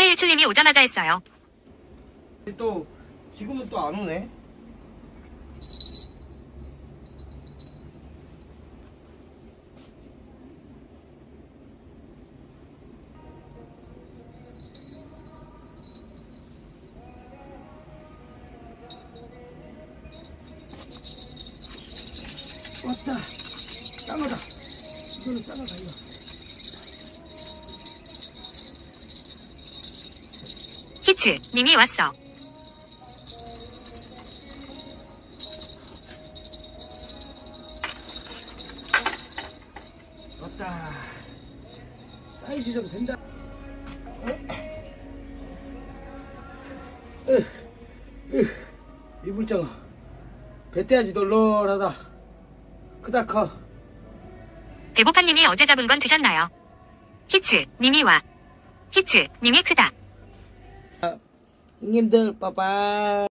서해일출님이 오자마자 했어요. 또 지금은 또 안 오네. 왔다. 짱어다. 이거는 짱어다 이거. 히츠, 님이 왔어. 왔다. 사이즈 좀 된다. 이불장어. 배때야지 널널하다. 크다 커. 배고파님이 어제 잡은 건 드셨나요? 히츠, 님이 와. 히츠, 님이 크다. เงียบเด้อป้าป้า